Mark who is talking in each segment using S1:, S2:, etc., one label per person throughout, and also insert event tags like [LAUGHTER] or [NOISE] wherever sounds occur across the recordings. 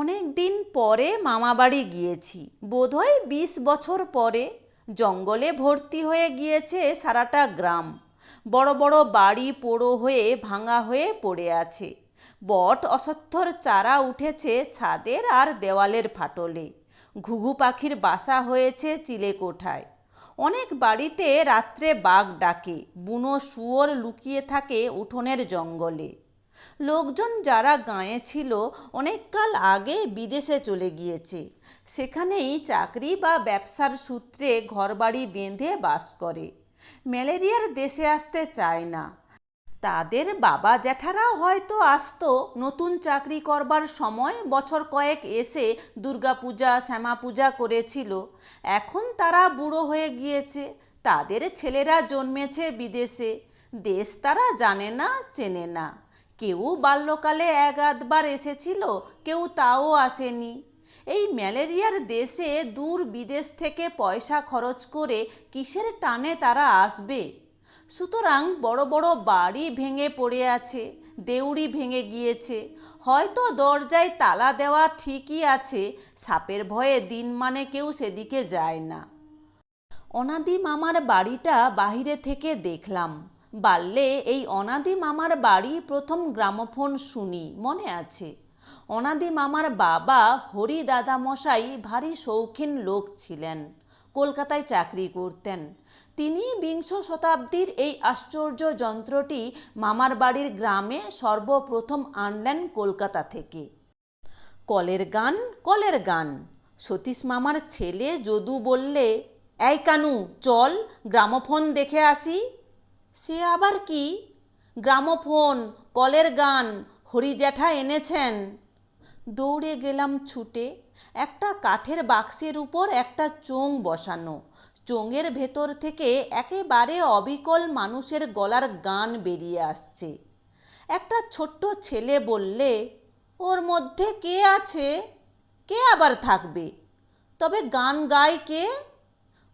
S1: অনেক দিন পরে মামাবাড়ি গিয়েছি। বোধহয় বিশ বছর পরে জঙ্গলে ভর্তি হয়ে গিয়েছে সারাটা গ্রাম। বড় বড় বাড়ি পোড়ো হয়ে ভাঙা হয়ে পড়ে আছে। বট অসত্থর চারা উঠেছে ছাদের আর দেওয়ালের ফাটলে। ঘুঘু পাখির বাসা হয়েছে চিলেকোঠায় অনেক বাড়িতে রাত্রে বাঘ ডাকে, বুনো শুয়োর লুকিয়ে থাকে উঠোনের জঙ্গলে। লোকজন যারা গাঁয়ে ছিল অনেককাল আগে বিদেশে চলে গিয়েছে। সেখানেই চাকরি বা ব্যবসার সূত্রে ঘরবাড়ি বেঁধে বাস করে। ম্যালেরিয়ার দেশে আসতে চায় না। তাদের বাবা জ্যাঠারা হয়তো আসতো নতুন চাকরি করবার সময় বছর কয়েক এসে দুর্গাপূজা শ্যামা পূজা করেছিল। এখন তারা বুড়ো হয়ে গিয়েছে। তাদের ছেলেরা জন্মেছে বিদেশে। দেশ তারা জানে না, চেনে না। কেউ বাল্যকালে এক আধবার এসেছিল, কেউ তাও আসেনি। এই ম্যালেরিয়ার দেশে দূর বিদেশ থেকে পয়সা খরচ করে কিসের টানে তারা আসবে? সুতরাং বড় বড় বাড়ি ভেঙে পড়ে আছে, দেউড়ি ভেঙে গিয়েছে। হয়তো দরজায় তালা দেওয়া ঠিকই আছে, সাপের ভয়ে দিন মানে কেউ সেদিকে যায় না। অনাদি মামার বাড়িটা বাহিরে থেকে দেখলাম। বাল্যে এই অনাদি মামার বাড়ি প্রথম গ্রামোফোন শুনি, মনে আছে। অনাদি মামার বাবা হরি দাদামশাই ভারী শৌখিন লোক ছিলেন, কলকাতায় চাকরি করতেন। তিনি বিংশ শতাব্দীর এই আশ্চর্য যন্ত্রটি মামার বাড়ির গ্রামে সর্বপ্রথম আনলেন কলকাতা থেকে। কলের গান কলের গান। সতীশ মামার ছেলে যদু বললে, এই কানু, চল, গ্রামোফোন দেখে আসি। সে আবার কি? গ্রামোফোন, কলের গান হরি জ্যাঠা এনেছেন। দৌড়ে গেলাম ছুটে, একটা কাঠের বাক্সের উপর একটা চোং বসানো। চোঙের ভেতর থেকে একেবারে অবিকল মানুষের গলার গান বেরিয়ে আসছে। একটা ছোট্ট ছেলে বললে, ওর মধ্যে কে আছে? কে আবার থাকবে? তবে গান গায় কে?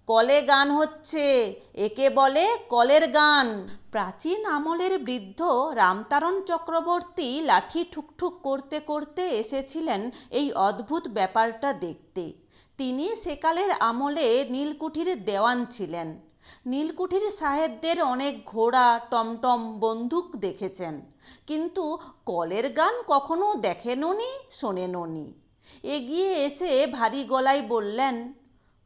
S1: কলে গান হচ্ছে, একে বলে কলের গান। প্রাচীন আমলের বৃদ্ধ রামতারণ চক্রবর্তী লাঠি ঠুকঠুক করতে করতে এসেছিলেন এই অদ্ভুত ব্যাপারটা দেখতে। তিনি সেকালের আমলে নীলকুঠির দেওয়ান ছিলেন। নীলকুঠির সাহেবদের অনেক ঘোড়া, টমটম, বন্দুক দেখেছেন। কিন্তু কলের গান কখনো দেখেননি, শোনেননি। এগিয়ে এসে ভারী গলায় বললেন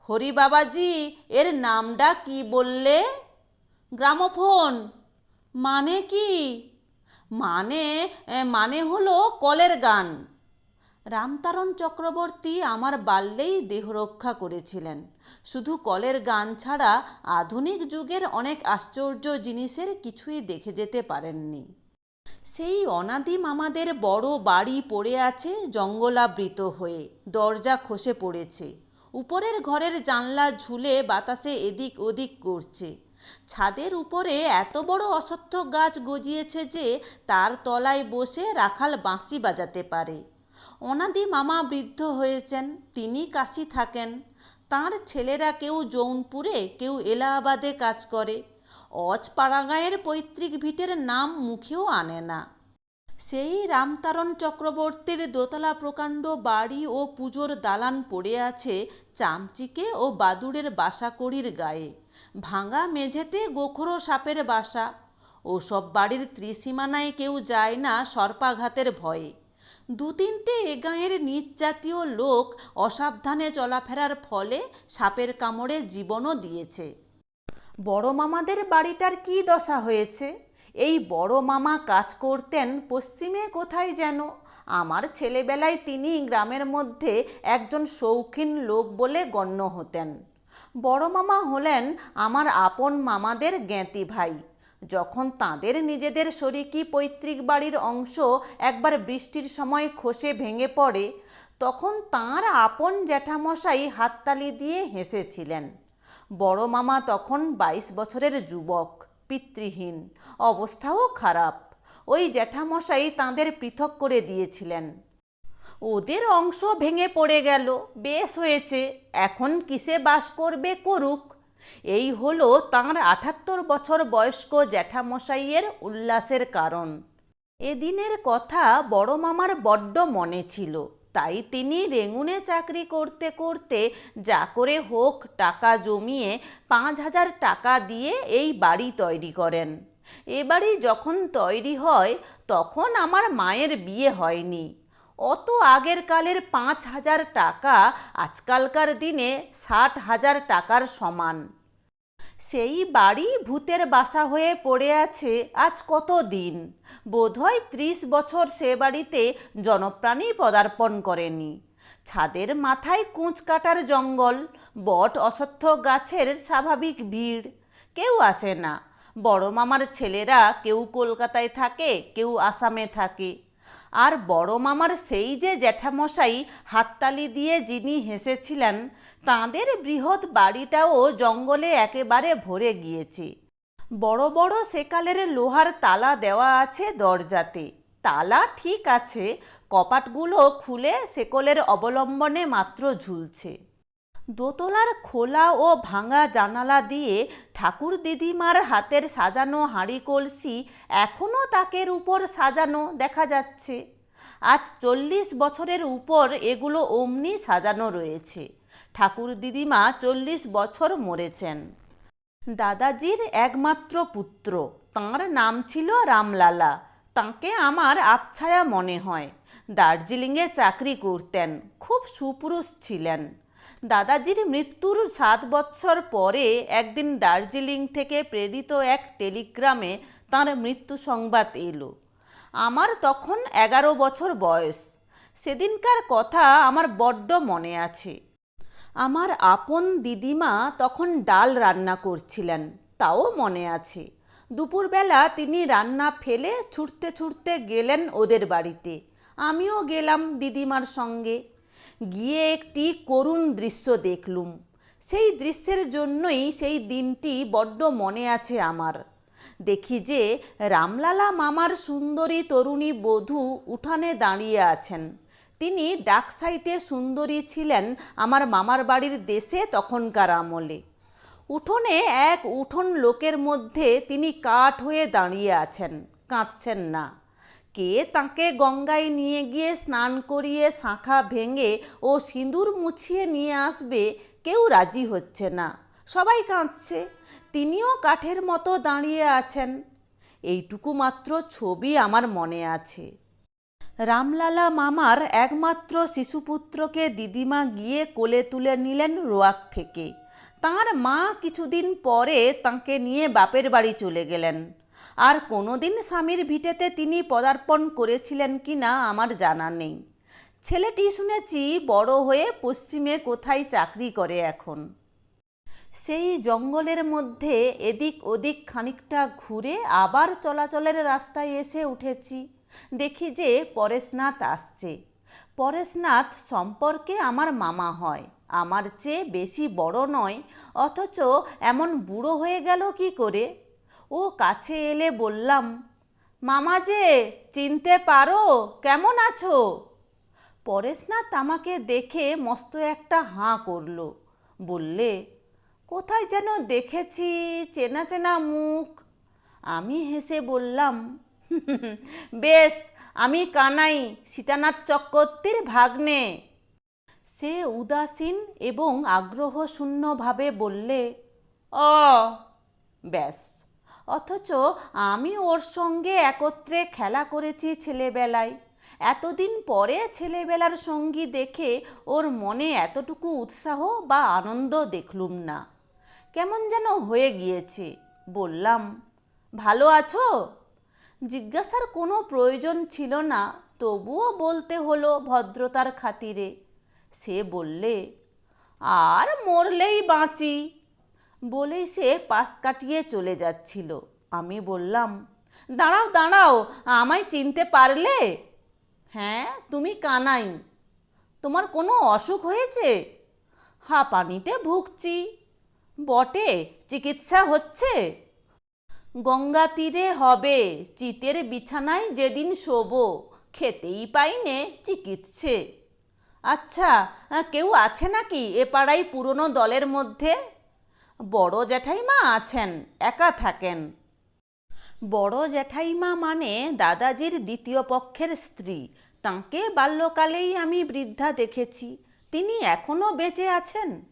S1: হরি বাবাজি, এর নামটা কি বললে? গ্রামোফোন। মানে কি? মানে মানে হলো কলের গান। রামতারণ চক্রবর্তী আমার বাল্যেই দেহরক্ষা করেছিলেন। শুধু কলের গান ছাড়া আধুনিক যুগের অনেক আশ্চর্য জিনিসের কিছুই দেখে যেতে পারেননি। সেই অনাদি মামাদের বড় বাড়ি পড়ে আছে, জঙ্গলাবৃত হয়ে। দরজা খসে পড়েছে। উপরের ঘরের জানলা ঝুলে বাতাসে এদিক ওদিক করছে। ছাদের উপরে এত বড় অসত্য গাছ গজিয়েছে যে তার তলায় বসে রাখাল বাঁশি বাজাতে পারে। অনাদি মামা বৃদ্ধ হয়েছেন, তিনি কাশি থাকেন। তার ছেলেরা কেউ জৌনপুরে, কেউ এলাহাবাদে কাজ করে। অজ পাড়াগাঁয়ের পৈতৃক ভিটের নাম মুখেও আনে না। সেই রামতারণ চক্রবর্তীর দোতলা প্রকাণ্ড বাড়ি ও পুজোর দালান পড়ে আছে চামচিকে ও বাদুড়ের বাসাকড়ির গায়ে। ভাঙা মেঝেতে গোখরো সাপের বাসা। ওসব বাড়ির ত্রিসীমানায় কেউ যায় না সর্পাঘাতের ভয়ে। দু তিনটে এ গাঁয়ের নিচ জাতীয় লোক অসাবধানে চলাফেরার ফলে সাপের কামড়ে জীবনও দিয়েছে। বড় মামাদের বাড়িটার কি দশা হয়েছে? এই বড় মামা কাজ করতেন পশ্চিমে কোথায় যেন। আমার ছেলেবেলায় তিনি গ্রামের মধ্যে একজন শৌখিন লোক বলে গণ্য হতেন। বড় মামা হলেন আমার আপন মামাদের জ্ঞাতি ভাই। যখন তাদের নিজেদের শরিকি পৈতৃক বাড়ির অংশ একবার বৃষ্টির সময় খসে ভেঙে পড়ে, তখন তাঁর আপন জ্যাঠামশাই হাততালি দিয়ে হেসেছিলেন। বড় মামা তখন বাইশ বছরের যুবক। পিতৃহীন, অবস্থাও খারাপ। ওই জ্যাঠামশাই তাঁদের পৃথক করে দিয়েছিলেন। ওদের অংশ ভেঙে পড়ে গেল, বেশ হয়েছে, এখন কিসে বাস করবে করুক। এই হলো তাঁর আঠাত্তর বছর বয়স্ক জ্যাঠামশাইয়ের উল্লাসের কারণ। এদিনের কথা বড় মামার বড্ড মনে ছিল। তাই তিনি রেঙুনে চাকরি করতে করতে যা করে হোক টাকা জমিয়ে পাঁচ হাজার টাকা দিয়ে এই বাড়ি তৈরি করেন। এ বাড়ি যখন তৈরি হয়, তখন আমার মায়ের বিয়ে হয়নি। অত আগের কালের পাঁচ হাজার টাকা আজকালকার দিনে ষাট হাজার টাকার সমান। সেই বাড়ি ভূতের বাসা হয়ে পড়ে আছে আজ কত দিন। বোধহয় ত্রিশ বছর সে বাড়িতে জনপ্রাণী পদার্পণ করেনি। ছাদের মাথায় কুঁচ কাটার জঙ্গল, বট অসত্য গাছের স্বাভাবিক ভিড়। কেউ আসে না। বড় মামার ছেলেরা কেউ কলকাতায় থাকে, কেউ আসামে থাকে। আর বড় মামার সেই যে জ্যাঠামশাই হাততালি দিয়ে যিনি হেসেছিলেন, তাঁদের বৃহৎ বাড়িটাও জঙ্গলে একেবারে ভরে গিয়েছে। বড় বড় সেকালের লোহার তালা দেওয়া আছে দরজাতে। তালা ঠিক আছে, কপাটগুলো খুলে সেকলের অবলম্বনে মাত্র ঝুলছে। দোতলার খোলা ও ভাঙা জানালা দিয়ে ঠাকুর দিদিমার হাতের সাজানো হাঁড়ি কলসি এখনও তাকের উপর সাজানো দেখা যাচ্ছে। আজ চল্লিশ বছরের উপর এগুলো অমনি সাজানো রয়েছে। ঠাকুর দিদিমা চল্লিশ বছর মরেছেন। দাদাজির একমাত্র পুত্র, তাঁর নাম ছিল রামলালা। তাঁকে আমার আবছায়া মনে হয়। দার্জিলিংয়ে চাকরি করতেন, খুব সুপুরুষ ছিলেন। দাদাজির মৃত্যুর সাত বৎসর পরে একদিন দার্জিলিং থেকে প্রেরিত এক টেলিগ্রামে তাঁর মৃত্যু সংবাদ এলো। আমার তখন এগারো বছর বয়স। সেদিনকার কথা আমার বড্ড মনে আছে। আমার আপন দিদিমা তখন ডাল রান্না করছিলেন, তাও মনে আছে। দুপুরবেলা তিনি রান্না ফেলে ছুটতে ছুটতে গেলেন ওদের বাড়িতে। আমিও গেলাম দিদিমার সঙ্গে। গিয়ে একটি করুণ দৃশ্য দেখলুম। সেই দৃশ্যের জন্যই সেই দিনটি বড্ড মনে আছে আমার। দেখি যে রামলালা মামার সুন্দরী তরুণী বধূ উঠানে দাঁড়িয়ে আছেন। তিনি ডাক সাইটে সুন্দরী ছিলেন আমার মামার বাড়ির দেশে তখনকার আমলে। উঠোনে এক উঠোন লোকের মধ্যে তিনি কাঠ হয়ে দাঁড়িয়ে আছেন, কাঁদছেন না। কে তাকে গঙ্গায় নিয়ে গিয়ে স্নান করিয়ে শাঁখা ভেঙে ও সিঁদুর মুছিয়ে নিয়ে আসবে কেউ রাজি হচ্ছে না। সবাই কাঁদছে। তিনিও কাঠের মতো দাঁড়িয়ে আছেন। এইটুকু মাত্র ছবি আমার মনে আছে। রামলালা মামার একমাত্র শিশুপুত্রকে দিদিমা গিয়ে কোলে তুলে নিলেন রোয়াক থেকে। তাঁর মা কিছুদিন পরে তাঁকে নিয়ে বাপের বাড়ি চলে গেলেন। আর কোনোদিন স্বামীর ভিটেতে তিনি পদার্পণ করেছিলেন কি না আমার জানা নেই। ছেলেটি শুনেছি বড় হয়ে পশ্চিমে কোথায় চাকরি করে এখন। সেই জঙ্গলের মধ্যে এদিক ওদিক খানিকটা ঘুরে আবার চলাচলের রাস্তায় এসে উঠেছি। দেখি যে পরেশনাথ আসছে। পরেশনাথ সম্পর্কে আমার মামা হয়। আমার চেয়ে বেশি বড় নয়, অথচ এমন বুড়ো হয়ে গেল কি করে? ও কাছে এলে বললাম, মামা যে, চিনতে পারো? কেমন আছো? পরেশনাথ আমাকে দেখে মস্ত একটা হাঁ করল। বললে, কোথায় যেন দেখেছি চেনা চেনা মুখ? আমি হেসে বললাম, [LAUGHS] বেশ, আমি কানাই, সীতানাথ চক্রবর্তীর ভাগ্নে। সে উদাসীন এবং আগ্রহশূন্যভাবে বললে, অ ব্যাস অথচ আমি ওর সঙ্গে একত্রে খেলা করেছি ছেলেবেলায়। এতদিন পরে ছেলেবেলার সঙ্গী দেখে ওর মনে এতটুকু উৎসাহ বা আনন্দ দেখলুম না। কেমন যেন হয়ে গিয়েছে, বললাম, ভালো আছো? জিজ্ঞাসার কোনো প্রয়োজন ছিল না, তবুও বলতে হলো ভদ্রতার খাতিরে। সে বললে, আর মরলেই বাঁচি। বলেই সে পাশ কাটিয়ে চলে যাচ্ছিল। আমি বললাম, দাঁড়াও দাঁড়াও, আমায় চিনতে পারলে? হ্যাঁ তুমি কানাই। তোমার কোনো অসুখ হয়েছে? হাঁপানিতে ভুগছি। বটে, চিকিৎসা হচ্ছে। গঙ্গা তীরে হবে, চিতের বিছানায় যেদিন শোবো, খেতেই পাইনে চিকিৎসে। আচ্ছা কেউ আছে নাকি এ পাড়ায় পুরনো দলের মধ্যে? বড় জ্যাঠাইমা আছেন, একা থাকেন। বড় জ্যাঠাইমা মানে দাদাজির দ্বিতীয় পক্ষের স্ত্রী। তাঁকে বাল্যকালেই আমি বৃদ্ধা দেখেছি। তিনি এখনও বেঁচে আছেন।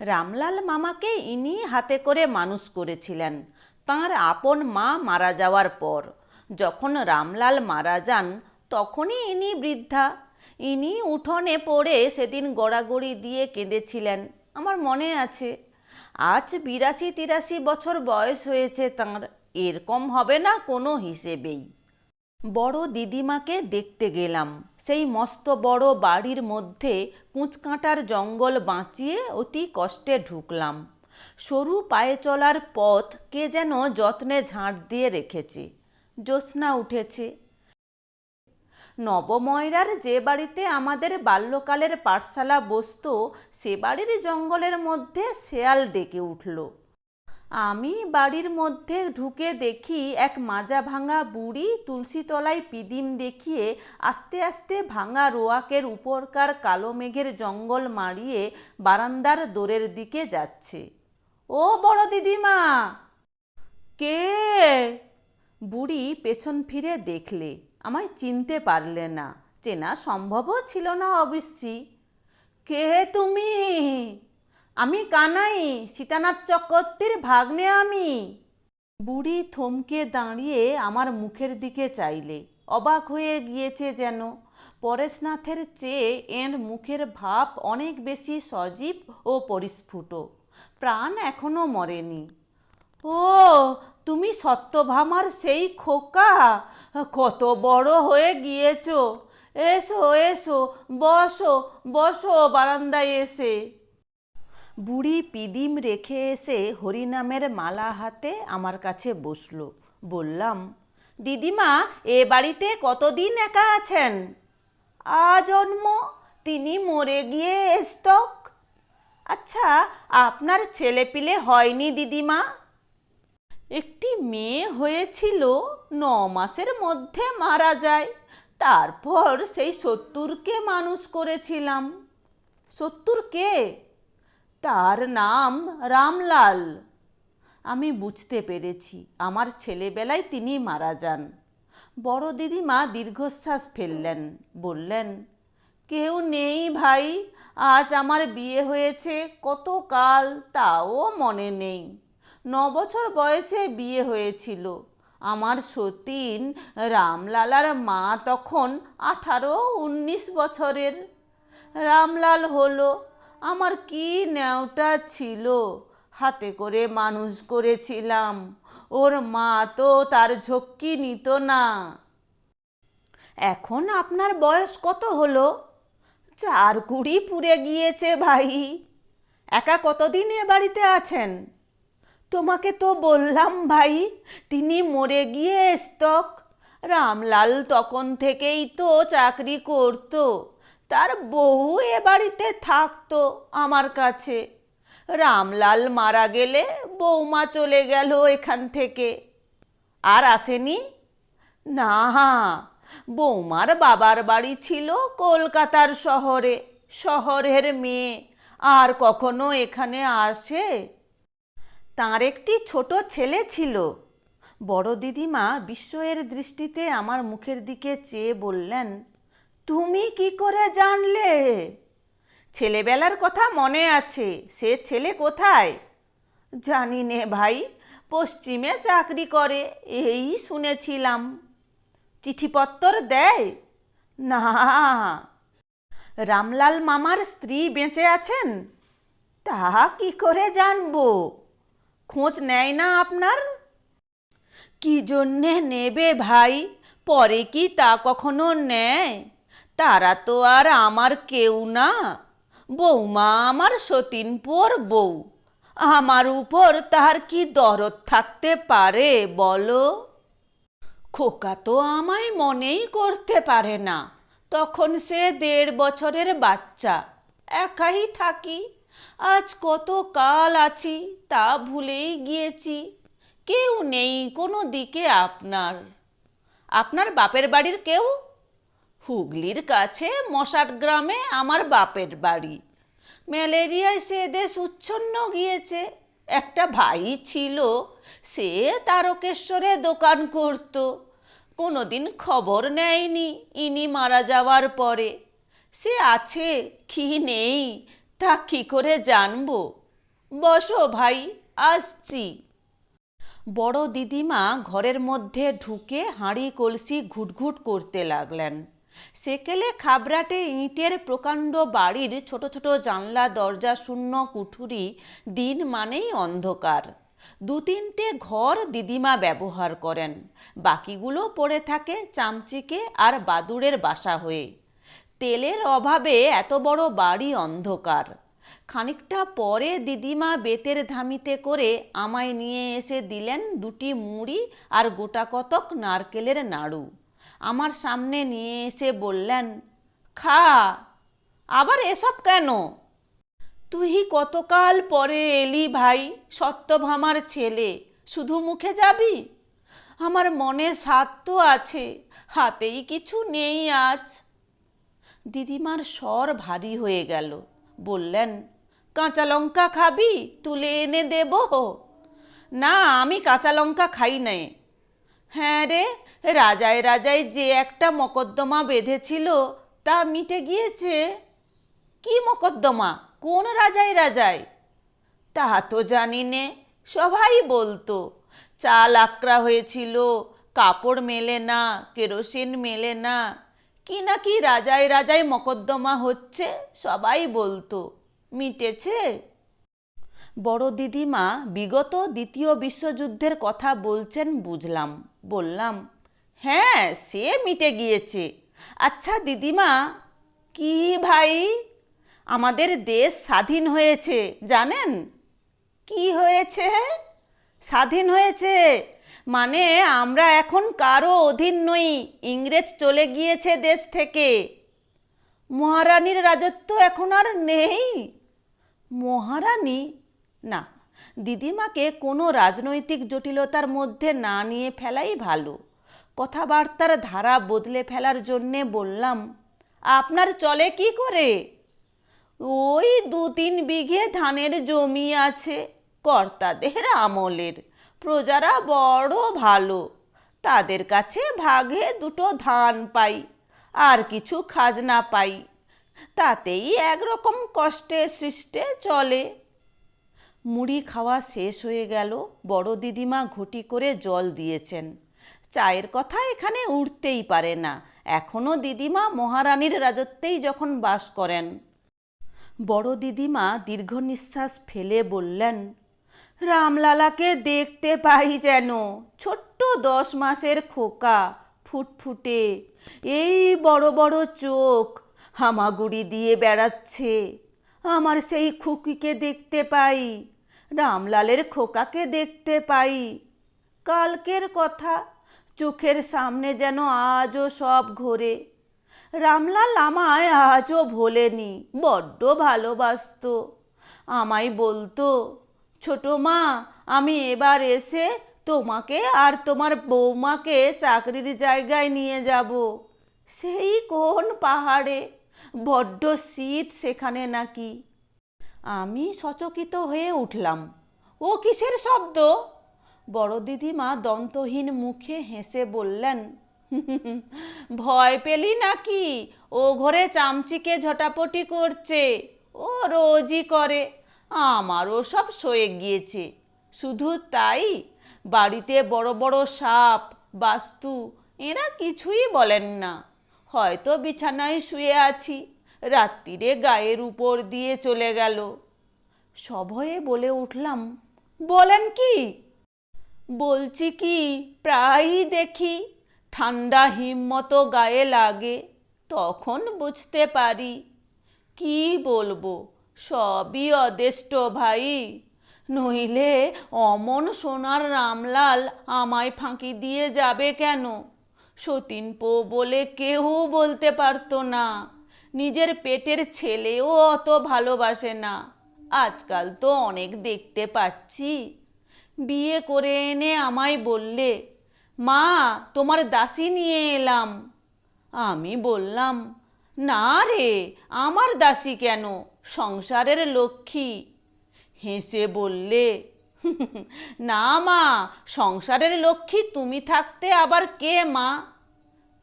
S1: রামলাল মামাকে ইনি হাতে করে মানুষ করেছিলেন। তাঁর আপন মা মারা যাওয়ার পর। যখন রামলাল মারা যান, তখনই ইনি বৃদ্ধা। ইনি উঠোনে পড়ে সেদিন গড়াগড়ি দিয়ে কেঁদেছিলেন। আমার মনে আছে। আজ বিরাশি তিরাশি বছর বয়স হয়েছে তাঁর। এরকম হবে না কোনো হিসেবেই। বড় দিদিমাকে দেখতে গেলাম। সেই মস্ত বড় বাড়ির মধ্যে কুঁচকাঁটার জঙ্গল বাঁচিয়ে অতি কষ্টে ঢুকলাম। সরু পায়ে চলার পথ কে যেন যত্নে ঝাঁট দিয়ে রেখেছে। জ্যোৎস্না উঠেছে। নবময়রার যে বাড়িতে আমাদের বাল্যকালের পাঠশালা বসত, সে বাড়ির জঙ্গলের মধ্যে শেয়াল ডেকে উঠল। আমি বাড়ির মধ্যে ঢুকে দেখি এক মাজা ভাঙা বুড়ি তুলসীতলায় পিদিম দেখিয়ে আস্তে আস্তে ভাঙা রোয়াকের উপরকার কালো মেঘের জঙ্গল মারিয়ে বারান্দার দোরের দিকে যাচ্ছে। ও বড় দিদিমা! কে? বুড়ি পেছন ফিরে দেখলে। আমায় চিনতে পারলে না। চেনা সম্ভবও ছিল না অবশ্যই কে তুমি? আমি কানাই, সীতানাথ চক্রবর্তীর ভাগ্নে আমি। বুড়ি থমকে দাঁড়িয়ে আমার মুখের দিকে চাইলে, অবাক হয়ে গিয়েছে যেন। পরেশনাথের চেয়ে এর মুখের ভাব অনেক বেশি সজীব ও পরিস্ফুট। প্রাণ এখনও মরেনি। ও তুমি সত্যভামার সেই খোকা, কত বড় হয়ে গিয়েছো। এসো এসো, বসো বসো বারান্দায় এসে। বুড়ি পিদিম রেখে এসে হরিনামের মালা হাতে আমার কাছে বসল। বললাম, দিদিমা, এ বাড়িতে কতদিন একা আছেন? আজন্ম তিনি মরে গিয়ে স্তক আচ্ছা আপনার ছেলেপিলে হয়নি দিদিমা? একটি মেয়ে হয়েছিল ন মাসের মধ্যে মারা যায়। তারপর সেই সত্তরকে মানুষ করেছিলাম। সত্তর কে? তার নাম রামলাল। আমি বুঝতে পেরেছি, আমার ছেলেবেলায় তিনি মারা যান। বড় দিদিমা দীর্ঘশ্বাস ফেললেন, বললেন, কেউ নেই ভাই, আজ আমার বিয়ে হয়েছে কত কাল তাও মনে নেই। ন বছর বয়সে বিয়ে হয়েছিল। আমার সতীন রামলালার মা তখন আঠারো উনিশ বছরের। রামলাল হলো, আমার কি ন্যাওটা ছিল? হাতে করে মানুষ করেছিলাম। ওর মা তো তার ঝক্কি নিত না। এখন আপনার বয়স কত হলো? চার কুড়ি পুড়ে গিয়েছে ভাই। একা কতদিন এ বাড়িতে আছেন? তোমাকে তো বললাম ভাই, তিনি মরে গিয়ে স্তক। রামলাল তখন থেকেই তো চাকরি করতো। তার বউ এ বাড়িতে থাকতো আমার কাছে। রামলাল মারা গেলে বৌমা চলে গেল এখান থেকে। আর আসেনি? না বৌমার বাবার বাড়ি ছিল কলকাতার শহরে, শহরের মেয়ে। আর কখনো এখানে আসে? তার একটি ছোট ছেলে ছিল। বড় দিদিমা বিস্ময়ের দৃষ্টিতে আমার মুখের দিকে চেয়ে বললেন, তুমি কি করে জানলে? ছেলেবেলার কথা মনে আছে, সে ছেলে কোথায়? জানি নে ভাই, পশ্চিমে চাকরি করে, এই শুনেছিলাম। চিঠিপত্তর দেয়? না। রামলাল মামার স্ত্রী বেঁচে আছেন? তা কি করে জানব? খোঁজ নেয় না আপনার? কি জন্যে নেবে ভাই? পরে কি তা কখনো নেয়? তারা তো আর আমার কেউ না। বৌমা আমার সতীনপুর বউ। আমার উপর তার কি দরদ থাকতে পারে বলো? খোকা তো আমায় মনেই করতে পারে না। তখন সে দেড় বছরের বাচ্চা। একাই থাকি। আজ কত কাল আছি তা ভুলেই গিয়েছি। কেউ নেই কোনো দিকে আপনার। আপনার বাপের বাড়ির কেউ? হুগলির কাছে মশাট গ্রামে আমার বাপের বাড়ি। ম্যালেরিয়ায় সে দেশ উচ্ছন্ন গিয়েছে। একটা ভাই ছিল, সে তারকেশ্বরে দোকান করত। কোনোদিন খবর নেয়নি ইনি মারা যাওয়ার পরে। সে আছে, কি নেই তা কি করে জানব? বসো ভাই, আসছি। বড় দিদিমা ঘরের মধ্যে ঢুকে হাঁড়ি কলসি ঘুটঘুট করতে লাগলেন। সেকেলে খাবরাটে ইঁটের প্রকাণ্ড বাড়ির ছোট ছোট জানলা, দরজা, শূন্য, কুঠুরি, দিন মানেই অন্ধকার। দু তিনটে ঘর দিদিমা ব্যবহার করেন। বাকিগুলো পড়ে থাকে চামচিকে আর বাদুড়ের বাসা হয়ে। তেলের অভাবে এত বড় বাড়ি অন্ধকার। খানিকটা পরে দিদিমা বেতের ধামিতে করে আমায় নিয়ে এসে দিলেন দুটি মুড়ি আর গোটা কতক নারকেলের নাড়ু। আমার সামনে নিয়ে এসে বললেন, খা, আবার এসব কেন? তুই কতকাল পরে এলি ভাই সত্যভামার ছেলে, শুধু মুখে যাবি? আমার মনে স্বাদ তো আছে, হাতেই কিছু নেই আজ। দিদিমার স্বর ভারী হয়ে গেল। বললেন, কাঁচা লঙ্কা খাবি? তুলে এনে দেব? না, আমি কাঁচা লঙ্কা খাই নাই। হ্যাঁ রে, রাজায় রাজায় যে একটা মকদ্দমা বেঁধেছিল, তা মিটে গিয়েছে। কি মকদ্দমা? কোন রাজায় রাজায়? তা তো জানি নে, সবাই বলতো। চাল আকরা হয়েছিল, কাপড় মেলে না, কেরোসিন মেলে না কি না কি রাজায় রাজায় মকদ্দমা হচ্ছে, সবাই বলতো। মিটেছে। বড় দিদিমা বিগত দ্বিতীয় বিশ্বযুদ্ধের কথা বলছেন, বুঝলাম। বললাম হ্যাঁ সে মিটে গিয়েছে। আচ্ছা দিদিমা, কি ভাই? আমাদের দেশ স্বাধীন হয়েছে, জানেন? কি হয়েছে? স্বাধীন হয়েছে। মানে আমরা এখন কারও অধীন নই। ইংরেজ চলে গিয়েছে দেশ থেকে। মহারানীর রাজত্ব এখন আর নেই? মহারানী? না, দিদিমাকে কোনো রাজনৈতিক জটিলতার মধ্যে না নিয়ে ফেলাই ভালো। কথাবার্তার ধারা বদলে ফেলার জন্যে বললাম, আপনার চলে কি করে? ওই দু তিন বিঘে ধানের জমি আছে, কর্তাদের আমলের। প্রজারা বড় ভালো। তাদের কাছে ভাগে দুটো ধান পাই, আর কিছু খাজনা পাই। তাতেই একরকম কষ্টে সৃষ্টে চলে। মুড়ি খাওয়া শেষ হয়ে গেল। বড় দিদিমা ঘটি করে জল দিয়েছেন। চায়ের কথা এখানে উঠতেই পারে না। এখনও দিদিমা মহারানীর রাজত্বেই যখন বাস করেন। বড় দিদিমা দীর্ঘ নিঃশ্বাস ফেলে বললেন রামলালাকে দেখতে পাই যেন। ছোট্ট দশ মাসের খোকা ফুটফুটে। এই বড় বড় চোখ হামাগুড়ি দিয়ে বেড়াচ্ছে। আমার সেই খুকিকে দেখতে পাই, রামলালের খোকাকে দেখতে পাই। কালকের কথা চোখের সামনে যেন আজও সব ঘোরে। রামলাল আমায় আজও ভোলেনি, বড্ড ভালোবাসত। আমায় বলতো ছোট মা, আমি এবার এসে তোমাকে আর তোমার বৌমাকে চাকরির জায়গায় নিয়ে যাব। সেই কোন পাহাড়ে? বড্ড শীত সেখানে নাকি? আমি সচকিত হয়ে উঠলাম। ও কিসের শব্দ? বড় দিদিমা দন্তহীন মুখে হেসে বললেন, ভয় পেলি নাকি? ও ঘরে চামচিকে ঝটাপটি করছে। ও রোজই করে। আমারও সব সয়ে গিয়েছে। শুধু তাই, বাড়িতে বড় বড় সাপ, বাস্তু, এরা কিছুই বলেন না। হয়তো বিছানায় শুয়ে আছি, রাত্রিরে গায়ের উপর দিয়ে চলে গেল। সভয়ে বলে উঠলাম, বলেন কি? বলছি কি, প্রায়ই দেখি, ঠান্ডা হিম্মত গায়ে লাগে, তখন বুঝতে পারি। কি বলব? সবই অদেষ্ট ভাই। নইলে অমন সোনার রামলাল আমায় ফাঁকি দিয়ে যাবে কেন? সতীন পো বলে কেউ বলতে পারতো না। নিজের পেটের ছেলেও অত ভালোবাসে না। আজকাল তো অনেক দেখতে পাচ্ছি। বিয়ে করে এনে আমায় বললে, মা, তোমার দাসী নিয়ে এলাম। আমি বললাম, না রে, আমার দাসী কেন? সংসারের লক্ষ্মী। হেসে বললে, না মা, সংসারের লক্ষ্মী তুমি থাকতে আবার কে মা?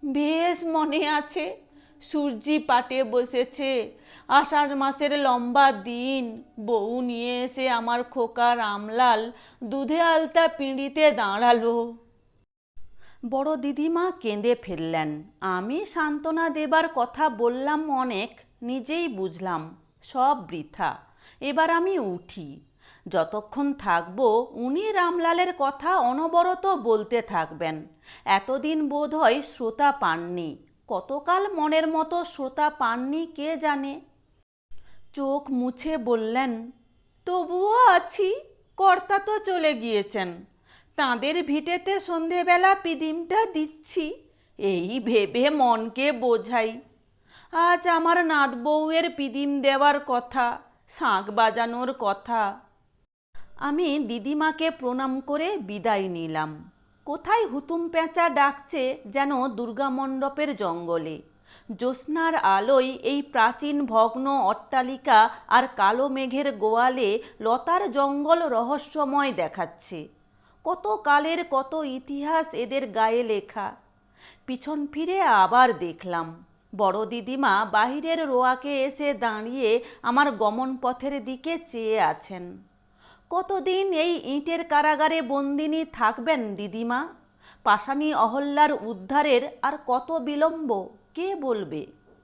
S1: বেশ মনে আছে, সূর্যি পাটে বসেছে। আষাঢ় মাসের লম্বা দিন, বউ নিয়ে এসে আমার খোকা রামলাল দুধে আলতা পিঁড়িতে দাঁড়াল। বড় দিদিমা কেঁদে ফেললেন। আমি সান্ত্বনা দেবার কথা বললাম অনেক, নিজেই বুঝলাম। সব বৃথা। এবার আমি উঠি। যতক্ষণ থাকব, উনি রামলালের কথা অনবরত বলতে থাকবেন। এতদিন বোধ হয় শ্রোতা পাননি। কতকাল মনের মতো শ্রোতা পাননি কে জানে? চোখ মুছে বললেন, তবুও আছি, কর্তা তো চলে গিয়েছেন। তাঁদের ভিটেতে সন্ধেবেলা পিদিমটা দিচ্ছি। এই ভেবে মনকে বোঝাই। আজ আমার নাত বউয়ের পিদিম দেওয়ার কথা, শাঁখ বাজানোর কথা। আমি দিদিমাকে প্রণাম করে বিদায় নিলাম। কোথায় হুতুম পেঁচা ডাকছে যেন দুর্গা মণ্ডপের জঙ্গলে। জ্যোৎস্নার আলোয় এই প্রাচীন ভগ্ন অট্টালিকা আর কালো মেঘের গোয়ালে লতার জঙ্গল রহস্যময় দেখাচ্ছে। কত কালের কত ইতিহাস এদের গায়ে লেখা। পিছন ফিরে আবার দেখলাম। বড় দিদিমা বাহিরের রোয়াকে এসে দাঁড়িয়ে আমার গমন পথের দিকে চেয়ে আছেন। কতদিন এই ইঁটের কারাগারে বন্দিনী থাকবেন দিদিমা? পাশানি অহল্লার উদ্ধারের আর কত বিলম্ব? কে বলবে?